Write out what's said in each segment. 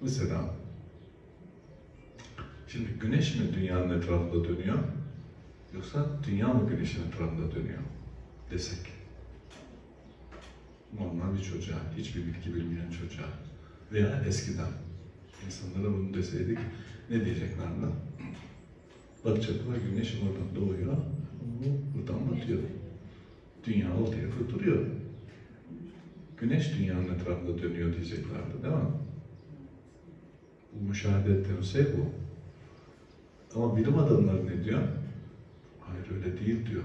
Mesela şimdi güneş mi dünyanın etrafında dönüyor yoksa dünya mı güneşin etrafında dönüyor desek normal bir çocuğa, hiçbir bilgi bilmeyen çocuğa veya eskiden insanlara bunu deseydik ne diyeceklerdi? Bakacaklar güneş oradan doğuyor, buradan batıyor. Dünya ortaya fırtırıyor. Güneş dünyanın etrafında dönüyor diyeceklerdi değil mi? Bu müşahede ettiğimiz şey bu. Ama bilim adamları ne diyor? Hayır öyle değil diyor.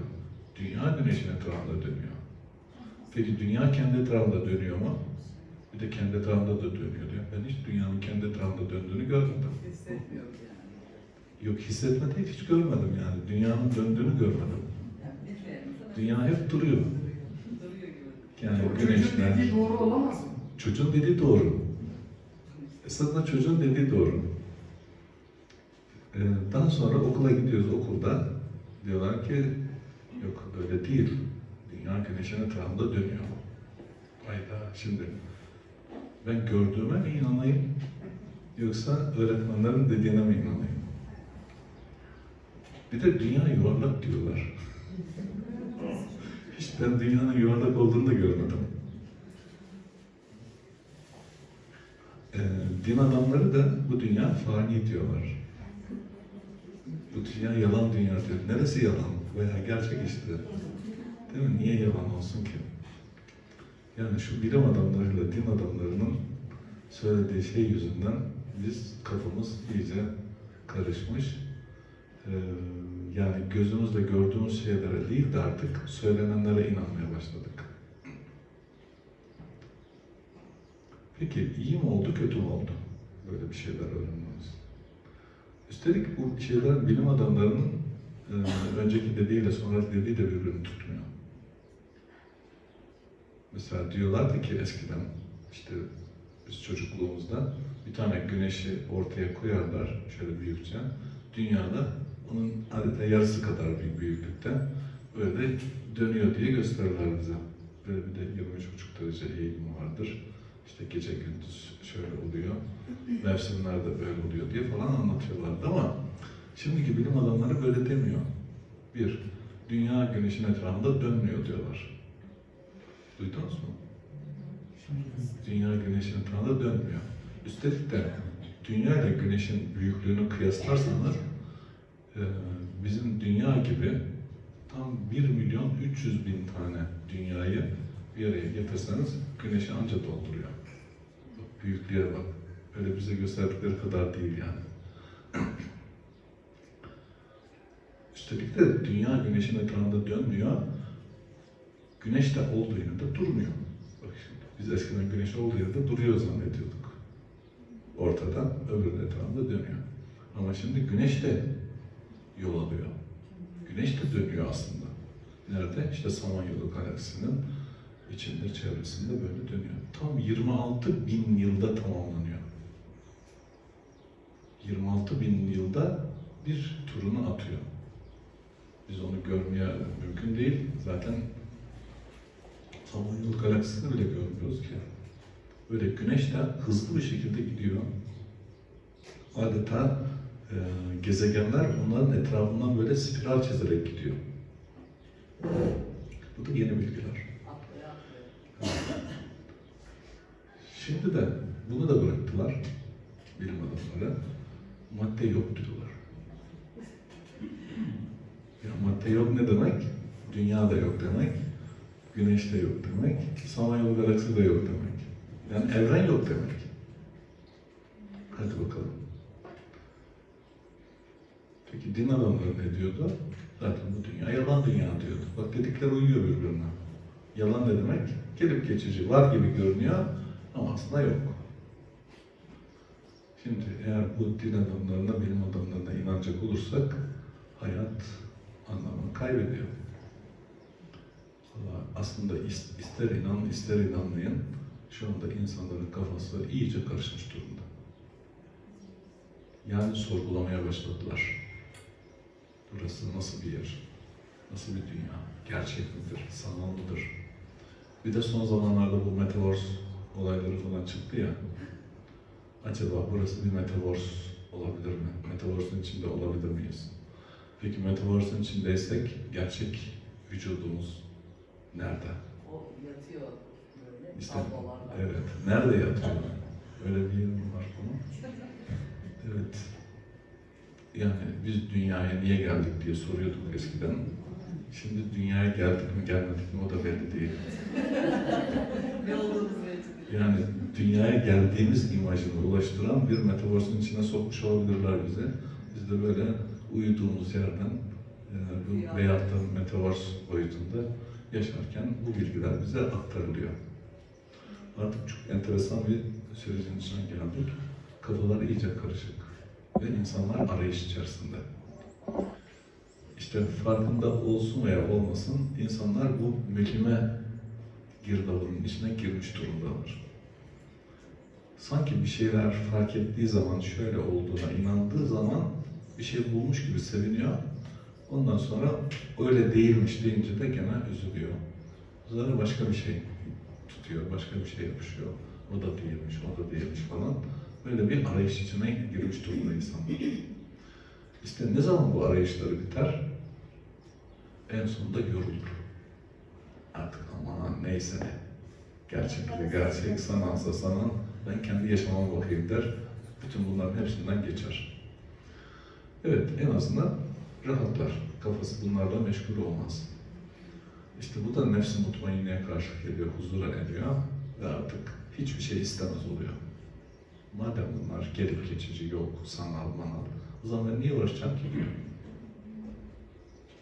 Dünya güneşin etrafında dönüyor. Peki dünya kendi etrafında dönüyor mu? Bir de kendi etrafında da dönüyor diyor. Ben hiç dünyanın kendi etrafında döndüğünü görmedim. Hissetmiyorum yani. Yok hissetmedim, hiç görmedim yani. Dünyanın döndüğünü görmedim. Bilmiyorum. Dünya hep duruyor. Yani Çocuğun güneşler. dediği doğru olamaz mı? Çocuğun dediği doğru. Esasında çocuğun dediği doğru. Ee, daha sonra okula gidiyoruz okulda. Diyorlar ki yok öyle değil. Dünya güneşin etrafında dönüyor. Hayda şimdi ben gördüğüme mi inanayım yoksa öğretmenlerin dediğine mi inanayım? Bir de dünya yuvarlak diyorlar. Hiç ben dünyanın yuvarlak olduğunu da görmedim. Ee, din adamları da bu dünya fani diyorlar. Bu dünya yalan dünya diyor. Neresi yalan veya gerçek işte. Değil mi? Niye yalan olsun ki? Yani şu bilim adamlarıyla din adamlarının söylediği şey yüzünden biz kafamız iyice karışmış. Ee, yani gözümüzle gördüğümüz şeylere değil de artık söylenenlere inanmaya başladık. Peki iyi mi oldu, kötü mü oldu? Böyle bir şeyler öğrenmemiz. Üstelik bu şeyler bilim adamlarının e, önceki dediğiyle sonraki dediği de birbirini tutmuyor. Mesela diyorlardı ki eskiden işte biz çocukluğumuzda bir tane güneşi ortaya koyarlar şöyle büyükçe. Dünyada onun adeta yarısı kadar bir büyüklükte böyle dönüyor diye gösterirler bize. Böyle bir de 23,5 derece eğimi vardır. İşte gece gündüz şöyle oluyor. Mevsimlerde böyle oluyor diye falan anlatıyorlardı ama şimdiki bilim adamları böyle demiyor. Bir, dünya güneşin etrafında dönmüyor diyorlar. Duydunuz mu? Dünya güneşin etrafında dönmüyor. Üstelik de dünya ile güneşin büyüklüğünü kıyaslarsanız e, bizim dünya gibi tam 1 milyon 300 bin tane dünyayı bir araya getirsanız güneşi anca dolduruyor. Bak, büyüklüğe bak. Öyle bize gösterdikleri kadar değil yani. Üstelik de dünya güneşin etrafında dönmüyor. Güneş de olduğu yerde durmuyor. Bak şimdi biz eskiden güneş olduğu yerde duruyor zannediyorduk. Ortada, öbürünün etrafında dönüyor. Ama şimdi güneş de yol alıyor. Güneş de dönüyor aslında. Nerede? İşte Samanyolu galaksisinin içinde, çevresinde böyle dönüyor. Tam 26 bin yılda tamamlanıyor. 26 bin yılda bir turunu atıyor. Biz onu görmeye mümkün değil. Zaten Samanyolu galaksisini bile görmüyoruz ki. Böyle güneş de hızlı bir şekilde gidiyor. Adeta e, gezegenler onların etrafından böyle spiral çizerek gidiyor. Bu da yeni bilgiler. Şimdi de bunu da bıraktılar bilim adamları. Madde yok diyorlar. Ya madde yok ne demek? Dünya da yok demek. Güneş de yok demek. Samanyolu galaksi de yok demek. Yani evren yok demek. Hadi bakalım. Peki din adamları ne diyordu? Zaten bu dünya yalan dünya diyordu. Bak dedikleri uyuyor birbirine. Yalan ne demek? Gelip geçici, var gibi görünüyor ama aslında yok. Şimdi eğer bu din adamlarına, bilim adamlarına inanacak olursak hayat anlamını kaybediyor. Valla aslında is- ister inan ister inanmayın şu anda insanların kafası iyice karışmış durumda. Yani sorgulamaya başladılar. Burası nasıl bir yer? Nasıl bir dünya? Gerçek midir? Sanal mıdır? Bir de son zamanlarda bu Metaverse olayları falan çıktı ya. Acaba burası bir metaverse olabilir mi? Metaverse'ün içinde olabilir miyiz? Peki metaverse'ün içindeysek gerçek vücudumuz nerede? O yatıyor böyle İşte, evet. Nerede yatıyor? Öyle bir yerim var bunun. Evet. Yani biz dünyaya niye geldik diye soruyorduk eskiden. Şimdi dünyaya geldik mi gelmedik mi o da belli değil. Ne olduğumuz belli. Yani dünyaya geldiğimiz imajını ulaştıran bir metaverse'ün içine sokmuş olabilirler bizi. Biz de böyle uyuduğumuz yerden e, bu veyahut da metaverse boyutunda yaşarken bu bilgiler bize aktarılıyor. Artık çok enteresan bir sürecin içine geldik. Kafalar iyice karışık ve insanlar arayış içerisinde. İşte farkında olsun veya olmasın insanlar bu mülhime girdabının içine girmiş durumdalar. Sanki bir şeyler fark ettiği zaman şöyle olduğuna inandığı zaman bir şey bulmuş gibi seviniyor. Ondan sonra öyle değilmiş deyince de gene üzülüyor. Sefer başka bir şey tutuyor, başka bir şey yapışıyor. O da değilmiş, o da değilmiş falan. Böyle bir arayış içine girmiş durumda insanlar. İşte ne zaman bu arayışları biter? En sonunda yorulur. Artık aman neyse ne. Gerçekle gerçek, sanansa sanan, ben kendi yaşamama bakayım der. Bütün bunların hepsinden geçer. Evet, en azından rahatlar. Kafası bunlarla meşgul olmaz. İşte bu da nefs-i mutmainneye karşı geliyor, huzura eriyor ve artık hiçbir şey istemez oluyor. Madem bunlar gelip geçici yok, sanal manal, o zaman ben niye uğraşacağım ki diyor.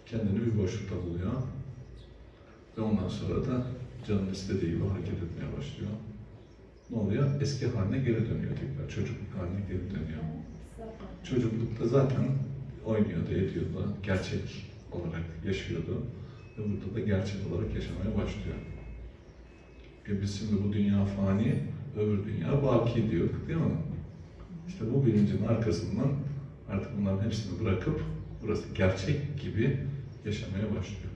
Kendini bir boşlukta buluyor ve ondan sonra da canın istediği gibi hareket etmeye başlıyor. Ne oluyor? Eski haline geri dönüyor tekrar, çocukluk haline geri dönüyor. Çocuklukta zaten oynuyordu, ediyordu, gerçek olarak yaşıyordu ve burada da gerçek olarak yaşamaya başlıyor. E biz şimdi bu dünya fani, öbür dünya baki diyorduk değil mi? İşte bu bilincin arkasından artık bunların hepsini bırakıp burası gerçek gibi yaşamaya başlıyor.